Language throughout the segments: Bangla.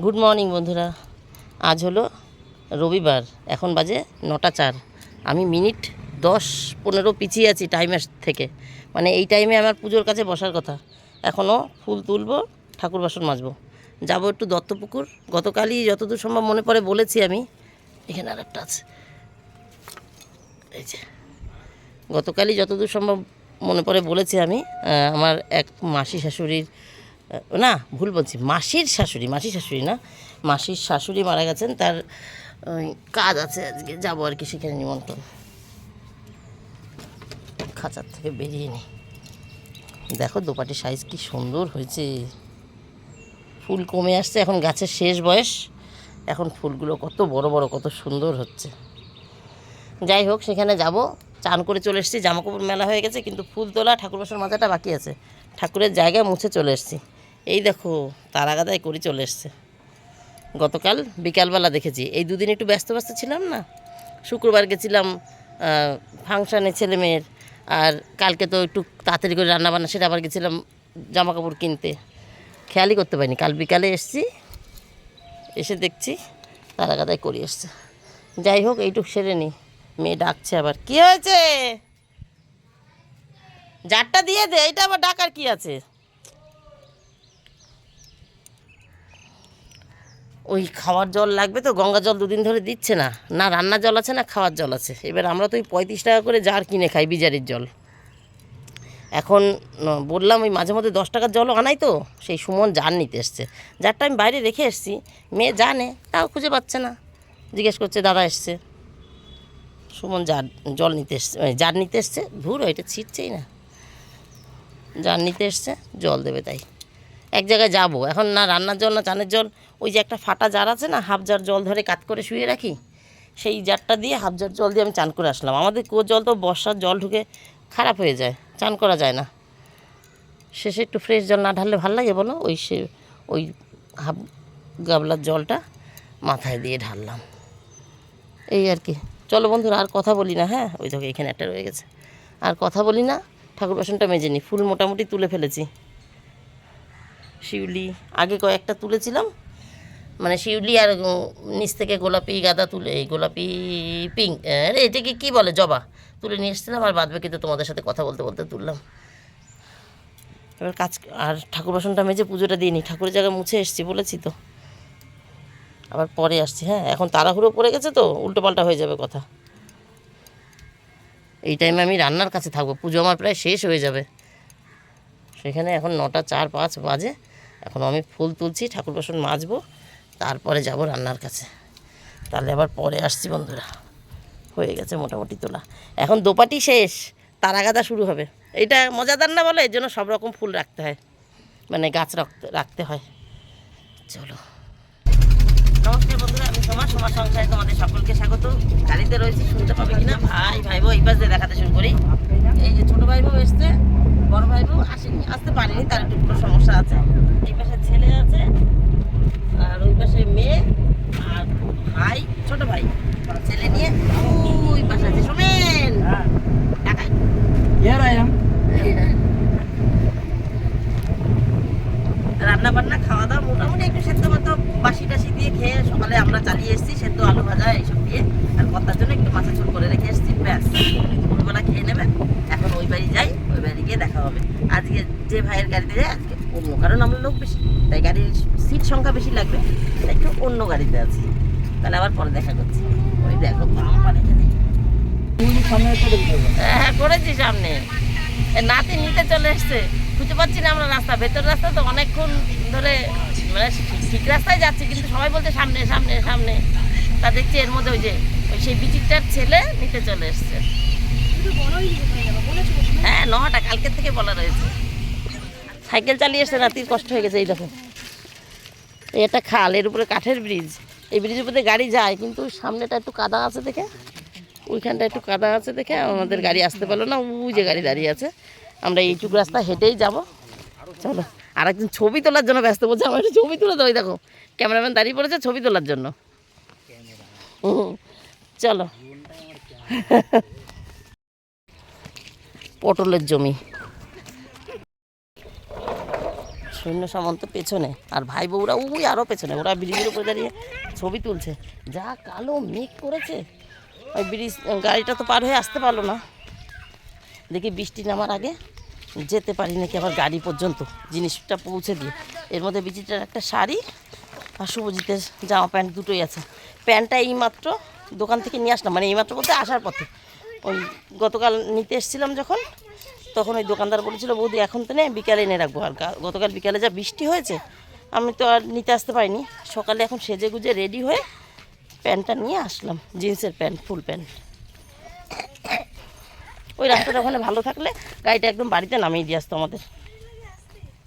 গুড মর্নিং বন্ধুরা। আজ হলো রবিবার, এখন বাজে নটা চার। আমি মিনিট দশ পনেরো পিছিয়ে আছি টাইমের থেকে। মানে এই টাইমে আমার পুজোর কাছে বসার কথা। এখনও ফুল তুলবো, ঠাকুর বাসন মাজবো। যাব একটু দত্তপুকুর। গতকালই যতদূর সম্ভব মনে পড়ে বলেছি আমি, এখানে আর একটা আছে। এই যে। গতকালই যতদূর সম্ভব মনে পড়ে বলেছি আমি আমার এক মাসি শাশুড়ির না, ভুল বলছি, মাসির শাশুড়ি মাসি শাশুড়ি না, মাসির শাশুড়ি মারা গেছেন, তার কাজ আছে আজকে, যাব আর কি সেখানে নিমন্ত্রণ। খাঁচার থেকে বেরিয়ে নি। দেখো দোপাটি সাইজ কি সুন্দর হয়েছে। ফুল কমে আসছে, এখন গাছের শেষ বয়স। এখন ফুলগুলো কত বড় বড়, কত সুন্দর হচ্ছে। যাই হোক, সেখানে যাব, চান করে চলে এসেছি, জামাকাপড় মেলা হয়ে গেছে, কিন্তু ফুল তোলা ঠাকুর বাসার মাথাটা বাকি আছে। ঠাকুরের জায়গায় মুছে চলে এসেছি। এই দেখো তারাগাদায় করে চলে এসছে। গতকাল বিকালবেলা দেখেছি, এই দুদিন একটু ব্যস্ত ব্যস্ত ছিলাম না? শুক্রবার গেছিলাম ফাংশানে ছেলে মেয়ের, আর কালকে তো একটু তাড়াতাড়ি করে রান্নাবান্না, সেটা আবার গেছিলাম জামা কাপড় কিনতে। খেয়ালই করতে পারিনি, কাল বিকালে এসছি, এসে দেখছি তারাগাদায় করে এসছে। যাই হোক, এইটুক সেরে নি, মেয়ে ডাকছে আবার, কি হয়েছে? জারটা দিয়ে দে, এইটা আবার ডাকার কি আছে? ওই খাওয়ার জল লাগবে তো, গঙ্গা জল দুদিন ধরে দিচ্ছে না। না রান্নার জল আছে, না খাওয়ার জল আছে। এবার আমরা তো ওই পঁয়ত্রিশ টাকা করে জার কিনে খাই বিজারির জল। এখন বললাম ওই মাঝে মধ্যে দশ টাকার জলও আনাই তো, সেই সুমন জার নিতে এসছে। জারটা আমি বাইরে রেখে এসছি, মেয়ে জানে তাও খুঁজে পাচ্ছে না। জিজ্ঞেস করছে, দাদা এসছে। সুমন জার, জল নিতে এসছে জার নিতে এসছে, ধুর, ওইটা ছিটছেই না। জার নিতে এসছে, জল দেবে তাই। এক জায়গায় যাব। এখন না রান্নার জল, না চানের জল, ওই যে একটা ফাটা জার আছে না, হাফ জার জল ধরে কাত করে শুয়ে রাখি, সেই জারটা দিয়ে হাফ জার জল দিয়ে আমি চান করে আসলাম। আমাদের কুয়োর জল তো বর্ষার জল ঢুকে খারাপ হয়ে যায়, চান করা যায় না। শেষে একটু ফ্রেশ জল না ঢাললে ভালো লাগে বলো? ওই সে, ওই হাফ গাবলার জলটা মাথায় দিয়ে ঢাললাম। এই আর কি। চলো বন্ধুরা, আর কথা বলি না হ্যাঁ? ওই দেখো এখানে একটা রয়ে গেছে। আর কথা বলি না, ঠাকুর বাসনটা মেজে নিই ফুল মোটামুটি তুলে ফেলেছি। শিউলি। আগে কয়েকটা তুলেছিলাম। মানে শিউলি আর নিচ থেকে গোলাপি গাঁদা তুলে, এই গোলাপি পিঙ্ক এটাকে কী বলে, জবা? তুলে নিয়ে এসেছিলাম আর বাদ বাকি তো তোমাদের সাথে কথা বলতে বলতে তুললাম। এবার কাজ, আর ঠাকুর বাসনটা মেজে পুজোটা দিয়ে নিই ঠাকুরের জায়গায় মুছে এসেছি বলেছি তো। আবার পরে আসছি হ্যাঁ এখন তাড়াহুড়ো পড়ে গেছে তো, উল্টোপাল্টা হয়ে যাবে কথা। এই টাইমে আমি রান্নার কাছে থাকব, পুজো আমার প্রায় শেষ হয়ে যাবে। সেখানে এখন নটা চার পাঁচ বাজে। এখন আমি ফুল তুলছি, ঠাকুর বাসন মাজবো, তারপরে যাব রান্নার কাছে। তাহলে আবার পরে আসছি বন্ধুরা। হয়ে গেছে মোটামুটি তোলা। এখন দোপাটি শেষ তারাগাদা শুরু হবে। এটা মজাদার না বলে? এর জন্য সব রকম ফুল রাখতে হয়। মানে গাছ রাখতে হয়। চলো। নমস্কার বন্ধুরা, আমি সমাজ সমাজ সংসারে তোমাদের সকলকে স্বাগত। গাড়িতে রয়েছি, শুনতে পাবে কিনা? ভাই ভাই বউ এই পাশ দিয়ে দেখাতে শুরু করি। এই যে ছোটো ভাই বউ এসছে। বড় ভাই বউ আসেনি আসতে পারেনি তার একটু সমস্যা আছে। এই পাশে ছেলে আছে আর ওই পাশে মেয়ে আর ভাই ছোট ভাই ছেলে নিয়ে ওই পাশে আছে সোমেন। Here রান্না বান্না খাওয়া দাওয়া মোটামুটি একটু সেদ্ধ মতো বাসি টাসি দিয়ে খেয়ে সকালে আমরা চালিয়ে এসেছি সেদ্ধ আলু ভাজা এইসব দিয়ে। আর কর্তার জন্য একটু মাথা ঝোল করে রেখে এসেছি ব্যাস। দুপুরবেলা খেয়ে নেবেন বাড়ি যাই, ওই বাড়ি গিয়ে দেখা হবে। আজকে যে ভাইয়ের গাড়িতে যাই, আজকে অন্য কারণ আমরা লোক বেশি। তাই গাড়ির সিট সংখ্যা বেশি লাগবে, তাই একটু অন্য গাড়িতে আছি। তাহলে আবার পরে দেখা করছি। ওই দেখো বাম্পার এখানে হ্যাঁ করেছি সামনে। নাতি নিতে চলে এসছে। খুঁজে পাচ্ছি না আমরা রাস্তা, ভেতর রাস্তা তো অনেকক্ষণ ধরে মানে ঠিক- রাস্তায় যাচ্ছি, কিন্তু সবাই বলছে সামনে সামনে সামনে। তা দেখছি এর মধ্যে ওই যে, ওই সেই বিচিরটার ছেলে নিতে চলে এসছে। হ্যাঁ নটা কালকের থেকে বলা রয়েছে। সাইকেল চালিয়ে এসছে নাতির কষ্ট হয়ে গেছে, এই দেখো। একটা খাল, এর উপরে কাঠের ব্রিজ এই ব্রিজের উপরে গাড়ি যায়, কিন্তু সামনেটা একটু কাদা আছে দেখে। ওইখানটা একটু কাদা আছে দেখে, আমাদের গাড়ি আসতে পারল না। ওই যে গাড়ি দাঁড়িয়ে আছে। আমরা এইটুকু রাস্তা হেঁটেই যাব। চলো আর একজন ছবি তোলার জন্য ব্যস্ত বলছে, আমার একটু ছবি তুলে ওই দেখো। ক্যামেরাম্যান দাঁড়িয়ে পড়েছে ছবি তোলার জন্য। চলো। পটলের জমি। সৈন্য সামন্ত পেছনে, আর ভাই বউরা ওই আরও পেছনে, ওরা ব্রিজের উপরে দাঁড়িয়ে ছবি তুলছে। যা কালো মেঘ করেছে। ওই ব্রিজ, গাড়িটা তো পার হয়ে আসতে পারল না। দেখি বৃষ্টি নামার আগে যেতে পারি নাকি আবার গাড়ি পর্যন্ত, জিনিসটা পৌঁছে দিয়ে। এর মধ্যে বিচিটার একটা শাড়ি আর শুভজিতের জামা প্যান্ট দুটোই আছে। প্যান্টটা এইমাত্র দোকান থেকে নিয়ে আসলাম মানে এইমাত্র বলতে আসার পথে। ওই গতকাল নিতে এসেছিলাম যখন, তখন ওই দোকানদার বলেছিল, বৌদি, এখন তো নেই, বিকালে এনে রাখব আর গতকাল বিকালে যা বৃষ্টি হয়েছে, আমি তো আর নিতে আসতে পারিনি। সকালে এখন সেজে গুজে রেডি হয়ে প্যান্টটা নিয়ে আসলাম, জিন্সের প্যান্ট, ফুল প্যান্ট। ওই রাস্তাটা ওখানে ভালো থাকলে গাড়িটা একদম বাড়িতে নামিয়ে দিয়ে আসতো আমাদের।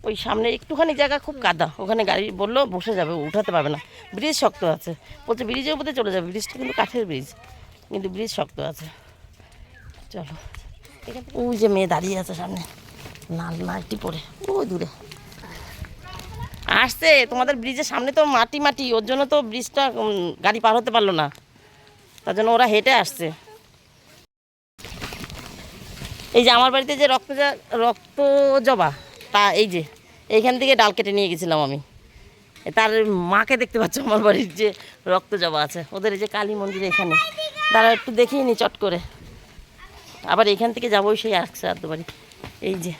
ওই সামনে একটুখানি জায়গা খুব কাদা, ওখানে গাড়ি বলল, বসে যাবে, উঠাতে পারবে না। ব্রিজ শক্ত আছে, বলছে, ব্রিজের উপরে চলে যাবে, ব্রিজটা কিন্তু কাঠের ব্রিজ। কিন্তু ব্রিজ শক্ত আছে। চলো। ওই যে মেয়ে দাঁড়িয়ে আছে সামনে। লাল নাইটি পরে। ওই দূরে। আসছে। তোমাদের ব্রিজের সামনে তো মাটি মাটি। ওর জন্য তো ব্রিজটা গাড়ি পার হতে পারল না। তার জন্য ওরা হেঁটে আসছে। এই যে আমার বাড়িতে যে রক্ত রক্ত জবা, তা এই যে, এইখান থেকে ডাল কেটে নিয়ে গেছিলাম আমি। তার মাকে দেখতে পাচ্ছ আমার বাড়ির যে রক্ত জবা আছে। ওদের এই যে কালী মন্দির এখানে। তারা একটু দেখিয়ে নি চট করে। আবার এখান থেকে যাব, সেই আসছে আর বাড়ি এই যে।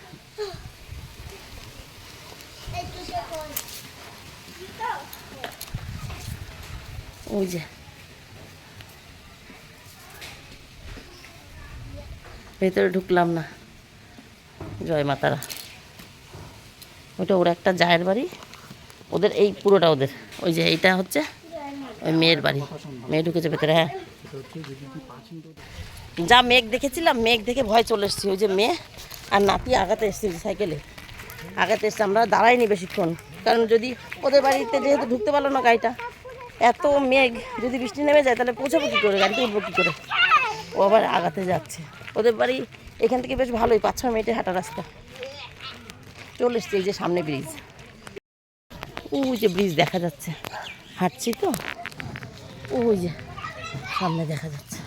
ওই যে। ভেতরে ঢুকলাম না। জয় মাতারা। ওটা ওর একটা জায়ের বাড়ি। ওদের এই পুরোটা ওদের। ওই যে এইটা হচ্ছে ওই মেয়ের বাড়ি। মেয়ে ঢুকেছে ভেতরে হ্যাঁ। যা মেঘ দেখেছিলাম, মেঘ দেখে ভয় চলে এসেছি। ওই যে মেয়ে আর নাতি আগাতে এসেছি সাইকেলে। আগাতে এসছে, আমরা দাঁড়াইনি বেশিক্ষণ। কারণ যদি ওদের বাড়িতে যেহেতু ঢুকতে পারল না গাড়িটা, এত মেঘ যদি বৃষ্টি নেমে যায়, তাহলে পৌঁছাবো কী করে? গাড়িতে উঠবো কী করে? ও আবার আগাতে যাচ্ছে। ওদের বাড়ি এখান থেকে বেশ ভালোই, পাঁচ ছ মিনিটে হাঁটা রাস্তা। চলে এসছে এই যে সামনে ব্রিজ ওই যে ব্রিজ দেখা যাচ্ছে। হাঁটছি তো? ওই যে সামনে দেখা যাচ্ছে।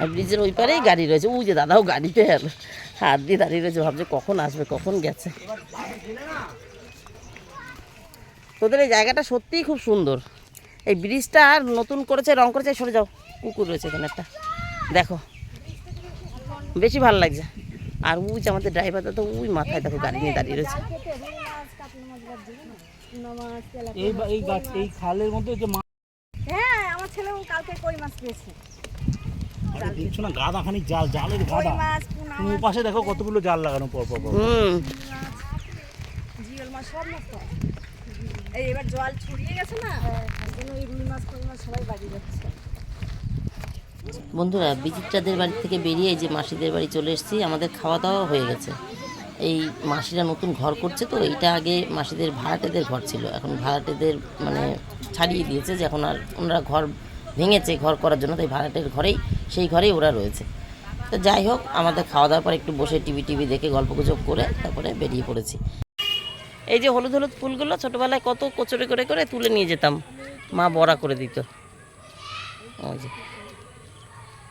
আর ব্রিজের ওই পারেই গাড়ি রয়েছে। ওই যে দাদাও গাড়িতে এলো হাত দিয়ে দাঁড়িয়ে রয়েছে। ভাবছে কখন আসবে কখন গেছে। তোদের এই জায়গাটা সত্যিই খুব সুন্দর। এই ব্রিজটা আর নতুন করেছে রং করেছে সরে যাও। কুকুর রয়েছে এখানে একটা। দেখো। বেশি ভালো লাগছে। আর ওই যে আমাদের ড্রাইভারটা তো ওই মাথায় দেখো গাড়ি নিয়ে দাঁড়িয়ে রয়েছে। এই এই গাছ এই খালের মধ্যে যে মাছ হ্যাঁ আমার ছেলে কালকে কই মাছ পেয়েছে? আরে দেখছ না গাদা খানি জাল জালের গাদা। তুমি পাশে দেখো কতগুলো জাল লাগানো পর পর পর। হুম। জিওল মাছ সব মাছ এই এবার জল ছড়িয়ে গেছে না তার এই রুই মাছ কই মাছ সবাই বাড়ি যাচ্ছে। বন্ধুরা বিচিত্রাদের বাড়ি থেকে বেরিয়ে যে মাসিদের বাড়ি চলে এসেছি আমাদের খাওয়া দাওয়া হয়ে গেছে। এই মাসিরা নতুন ঘর করছে তো, এইটা আগে মাসিদের ভাড়াটেদের ঘর ছিল। এখন ভাড়াটেদের মানে ছাড়িয়ে দিয়েছে যে এখন আর ওনারা ঘর ভেঙেছে, ঘর করার জন্য, তাই ভাড়াটের ঘরেই, সেই ঘরেই ওরা রয়েছে। তো যাই হোক, আমাদের খাওয়া দাওয়ার পর একটু বসে টিভি টিভি দেখে গল্প গুজব করে তারপরে বেরিয়ে পড়েছি। এই যে হলুদ হলুদ ফুলগুলো ছোটোবেলায় কত কচড়ে করে করে তুলে নিয়ে যেতাম। মা বড়া করে দিত। ওই যে।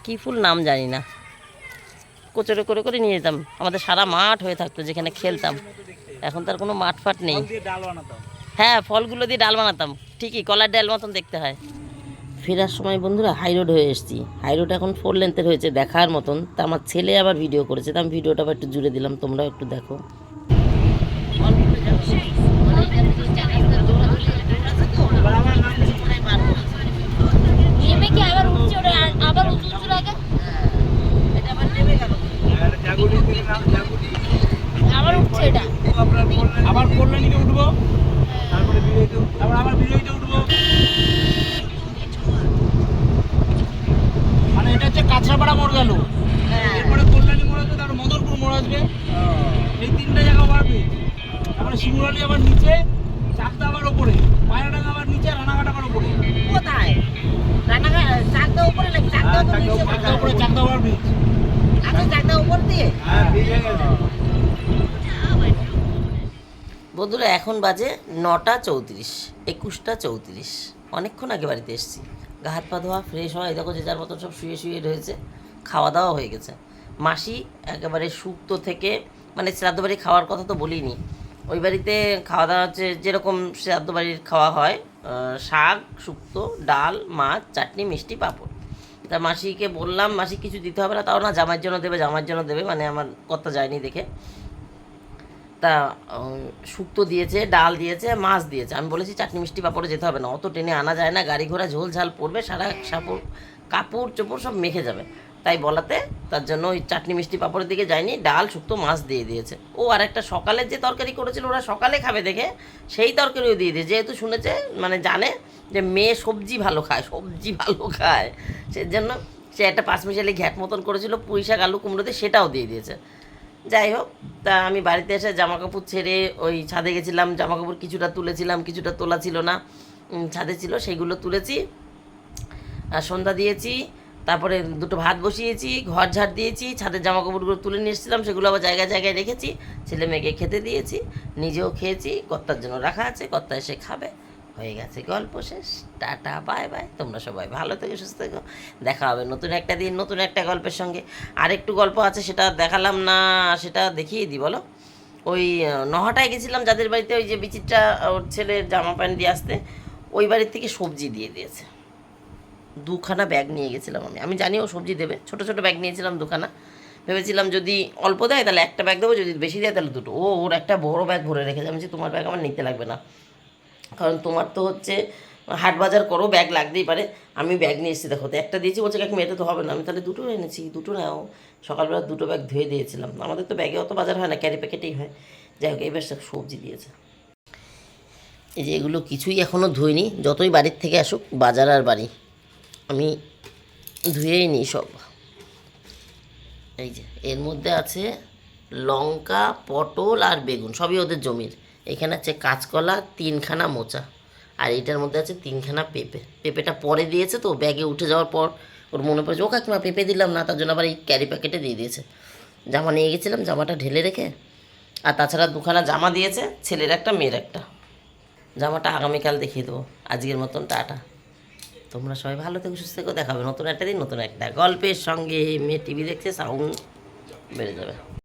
কী ফুল নাম জানি না। কোচরে করে করে নিয়ে যেতাম। আমাদের সারা মাঠ হয়ে থাকতো যেখানে খেলতাম। এখন তার কোনো মাঠ ফাট নেই। ডাল বানাতাম। হ্যাঁ ফলগুলো দিয়ে ডাল বানাতাম। ঠিকই কলার ডাল মতন দেখতে হয়। ফেরার সময় বন্ধুরা হাই রোড হয়ে এসেছি। হাই রোড এখন ফোর লেন্থের হয়েছে দেখার মতন। তা আমার ছেলে আবার ভিডিও করেছে। তা আমি ভিডিওটা আবার একটু জুড়ে দিলাম। তোমরাও একটু দেখো। আবার উঠছে ওটা আ- আবার উঁচু উঁচু লাগে আবার উঠছে এটা। আবার কল্যাণীতে উঠবো? তারপরে উঠবো। আবার আবার বিজয়তে উঠবো? বন্ধুরা, এখন বাজে নটা চৌত্রিশ, একুশটা চৌত্রিশ। অনেকক্ষণ আগে বাড়িতে এসেছি। গা হাত পা ধোয়া ফ্রেশ এই দেখো যে যার মতন সব শুয়ে শুয়ে রয়েছে খাওয়া দাওয়া হয়ে গেছে। মাসি একেবারে শুক্তো থেকে মানে শ্রাদ্ধ বাড়ি খাওয়ার কথা তো বলিনি। ওই বাড়িতে খাওয়া দাওয়া হচ্ছে যেরকম শ্রাদ্ধ বাড়ির খাওয়া হয় শাক শুক্তো ডাল, মাছ, চাটনি, মিষ্টি, পাঁপড়। তা মাসিকে বললাম, মাসি, কিছু দিতে হবে না, তাও না জামাইয়ের জন্য দেবে, জামাইয়ের জন্য দেবে। মানে আমার কর্তা যায়নি দেখে। তা শুক্তো দিয়েছে, ডাল দিয়েছে, মাছ দিয়েছে। আমি বলেছি, চাটনি মিষ্টি পাপড়ে যেতে হবে না। অত টেনে আনা যায় না, গাড়ি ঘোড়া ঝোল ঝাল পড়বে, সারা সাপড় কাপড় চোপড় সব মেখে যাবে। তাই বলাতে তার জন্য ওই চাটনি মিষ্টি পাপড়ের দিকে যায়নি, ডাল, শুক্তো, মাছ দিয়ে দিয়েছে। ও আর একটা সকালের যে তরকারি করেছিল, ওরা সকালে খাবে দেখে, সেই তরকারিও দিয়ে দিয়েছে। যেহেতু শুনেছে মানে জানে যে মেয়ে সবজি ভালো খায়, সবজি ভালো খায়। সেজন্য সে একটা পাঁচমিশালি ঘ্যাট মতন করেছিল পুঁই শাক আলু কুমড়োতে সেটাও দিয়ে দিয়েছে। যাই হোক, তা আমি বাড়িতে এসে জামা কাপড় ছেড়ে ওই ছাদে গেছিলাম জামা কাপড় কিছুটা তুলেছিলাম, কিছুটা তোলা ছিল না ছাদে ছিল, সেগুলো তুলেছি, আর সন্ধ্যা দিয়েছি, তারপরে দুটো ভাত বসিয়েছি, ঘর ঝাড় দিয়েছি ছাদের জামা কাপড়গুলো তুলে নিয়ে এসেছিলাম, সেগুলো আবার জায়গায় জায়গায় রেখেছি, ছেলে মেয়েকে খেতে দিয়েছি, নিজেও খেয়েছি, কর্তার জন্য রাখা আছে, কর্তা এসে খাবে হয়ে গেছে গল্প শেষ। Tata bye bye. তোমরা সবাই ভালো থেকে সুস্থ থেকো। দেখা হবে নতুন একটা দিন নতুন একটা গল্পের সঙ্গে। আরেকটু গল্প আছে সেটা দেখালাম না সেটা দেখিয়ে দিই বলো? ওই নহাটায় গেছিলাম যাদের বাড়িতে ওই যে বিচিত্রা ওর ছেলের জামা প্যান্ট দিয়ে আসতে ওই বাড়ির থেকে সবজি দিয়ে দিয়েছে। দুখানা ব্যাগ নিয়ে গেছিলাম আমি। আমি জানি ও সবজি দেবে। ছোট ছোট ব্যাগ নিয়েছিলাম দুখানা। ভেবেছিলাম যদি অল্প দেয় তাহলে একটা ব্যাগ দেবো যদি বেশি দেয় তাহলে দুটো। ও ওর একটা বড় ব্যাগ ভরে রেখেছে। আমি বলছি, তোমার ব্যাগ আমার নিতে লাগবে না। কারণ তোমার তো হচ্ছে হাট বাজার করো ব্যাগ লাগতেই পারে। আমি ব্যাগ নিয়ে এসেছি, দেখো, তো একটা দিয়েছি, বলছে, কাকি, মেয়েটা তো হবে না। আমি তাহলে দুটো এনেছি, দুটো নাও। সকালবেলা দুটো ব্যাগ ধুয়ে দিয়েছিলাম। আমাদের তো ব্যাগে অত বাজার হয় না ক্যারি প্যাকেটেই হয়। যাই হোক, এবার সব সবজি দিয়েছে। এই যে এগুলো কিছুই এখনও ধুইনি, যতই বাড়ির থেকে আসুক, বাজার আর বাড়ি। আমি ধুয়েই নিই সব। এই যে, এর মধ্যে আছে লঙ্কা, পটল আর বেগুন, সবই ওদের জমির। এখানে আছে কাঁচকলা, তিনখানা মোচা। আর এটার মধ্যে আছে তিনখানা পেঁপে। পেঁপেটা পরে দিয়েছে তো, ব্যাগে উঠে যাওয়ার পর ওর মনে পড়েছে, ও কাকিমা, পেঁপে দিলাম না। তার জন্য আবার এই ক্যারি প্যাকেটে দিয়ে দিয়েছে। জামা নিয়ে গেছিলাম, জামাটা ঢেলে রেখে। আর তাছাড়া দুখানা জামা দিয়েছে, ছেলের একটা, মেয়ের একটা। জামাটা আগামীকাল দেখিয়ে দেবো। আজকের মতন টাটা। তোমরা সবাই ভালো থেকে, সুস্থ থেকো। দেখাবে নতুন একটা দিন, নতুন একটা গল্পের সঙ্গে। মেয়ে টিভি দেখছে, সাউন্ড বেড়ে যাবে।